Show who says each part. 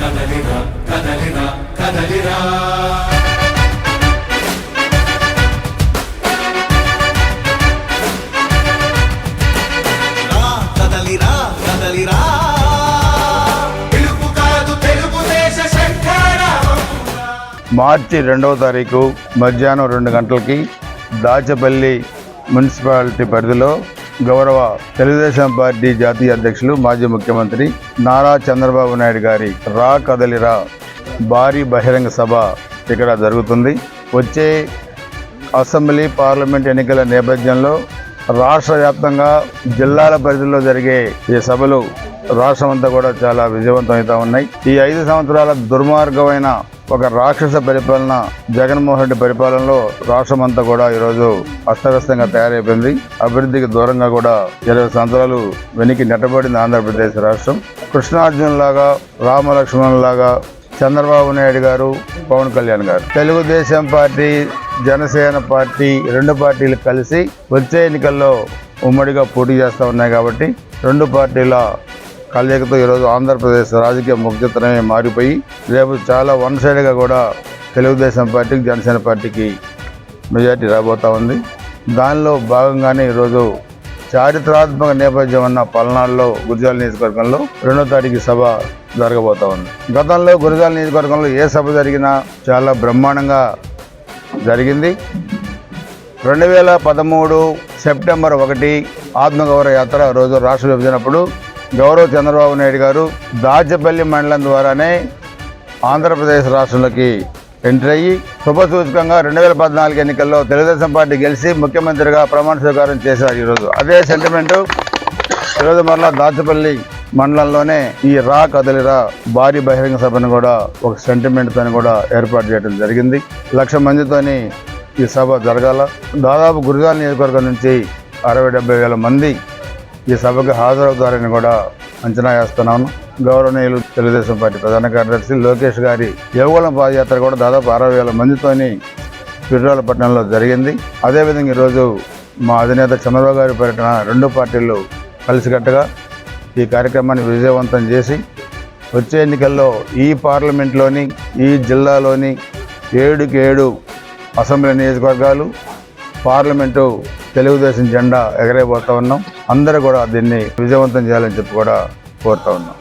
Speaker 1: కదలిరా కదలిరా కదలిరా.
Speaker 2: రా కదలిరా కదలిరా.
Speaker 1: పిలుపు కాదు తెలుగుదేశ శంఖారావం
Speaker 3: మార్చి రెండవ తారీఖు మధ్యాహ్నం రెండు గంటలకి దాచపల్లి మున్సిపాలిటీ పరిధిలో గౌరవ తెలుగుదేశం పార్టీ జాతీయ అధ్యక్షులు మాజీ ముఖ్యమంత్రి నారా చంద్రబాబు నాయుడు గారి రా కదలిరా భారీ బహిరంగ సభ ఇక్కడ జరుగుతుంది. వచ్చే అసెంబ్లీ పార్లమెంట్ ఎన్నికల నేపథ్యంలో రాష్ట్ర వ్యాప్తంగా జిల్లాల పరిధిలో జరిగే ఈ సభలు రాష్ట్రం అంతా కూడా చాలా విజయవంతమవుతా ఉన్నాయి. ఈ ఐదు సంవత్సరాల దుర్మార్గమైన ఒక రాక్షస పరిపాలన జగన్మోహన్ రెడ్డి పరిపాలనలో రాష్ట్రం అంతా కూడా ఈరోజు అస్తవ్యస్తంగా తయారైపోయింది. అభివృద్ధికి దూరంగా కూడా ఇరవై సంవత్సరాలు వెనక్కి నెట్టబడింది ఆంధ్రప్రదేశ్ రాష్ట్రం. కృష్ణార్జున్ లాగా రామలక్ష్మణ్ లాగా చంద్రబాబు నాయుడు గారు పవన్ కళ్యాణ్ గారు. తెలుగుదేశం పార్టీ జనసేన పార్టీ రెండు పార్టీలు కలిసి వచ్చే ఎన్నికల్లో ఉమ్మడిగా పోటీ చేస్తూ ఉన్నాయి కాబట్టి రెండు పార్టీల కలయికతో ఈరోజు ఆంధ్రప్రదేశ్ రాజకీయ ముఖ్యతరమే మారిపోయి రేపు చాలా వన్ సైడ్గా కూడా తెలుగుదేశం పార్టీకి జనసేన పార్టీకి మెజార్టీ రాబోతా ఉంది. దానిలో భాగంగానే ఈరోజు చారిత్రాత్మక నేపథ్యం ఉన్న పల్నాడులో గురిజాల నియోజకవర్గంలో రెండో తారీఖు సభ జరగబోతా ఉంది. గతంలో గురిజాల నియోజకవర్గంలో ఏ సభ జరిగినా చాలా బ్రహ్మాండంగా జరిగింది. రెండు వేల పదమూడు సెప్టెంబర్ ఒకటి ఆత్మగౌరవ యాత్ర రోజు రాష్ట్ర విభజనప్పుడు గౌరవ చంద్రబాబు నాయుడు గారు దాచపల్లి మండలం ద్వారానే ఆంధ్రప్రదేశ్ రాష్ట్రంలోకి ఎంటర్ అయ్యి శుభసూచకంగా రెండు వేల పద్నాలుగు ఎన్నికల్లో తెలుగుదేశం పార్టీ గెలిచి ముఖ్యమంత్రిగా ప్రమాణ స్వీకారం చేశారు ఈరోజు. అదే సెంటిమెంట్ ఈరోజు మరలా దాచపల్లి మండలంలోనే ఈ రా కదలిరా భారీ బహిరంగ సభను కూడా ఒక సెంటిమెంట్తో కూడా ఏర్పాటు చేయడం జరిగింది. లక్ష మందితోని ఈ సభ జరగాల. దాదాపు గురుజాల నియోజకవర్గం నుంచి అరవై డెబ్బై వేల మంది ఈ సభకు హాజరవుతారని కూడా అంచనా వేస్తున్నాను. గౌరవనీయులు తెలుగుదేశం పార్టీ ప్రధాన కార్యదర్శి లోకేష్ గారి యువకుల పాదయాత్ర కూడా దాదాపు అరవై వేల మందితోని పట్టణంలో జరిగింది. అదేవిధంగా ఈరోజు మా అధినేత చంద్రబాబు గారి పర్యటన రెండు పార్టీలు కలిసికట్టుగా ఈ కార్యక్రమాన్ని విజయవంతం చేసి వచ్చే ఎన్నికల్లో ఈ పార్లమెంట్లోని ఈ జిల్లాలోని ఏడుకి ఏడు అసెంబ్లీ నియోజకవర్గాలు పార్లమెంటు తెలుగుదేశం జెండా ఎగరేయబోతా ఉన్నాం. అందరూ కూడా దీన్ని విజయవంతం చేయాలని చెప్పి కూడా కోరుతా ఉన్నాం.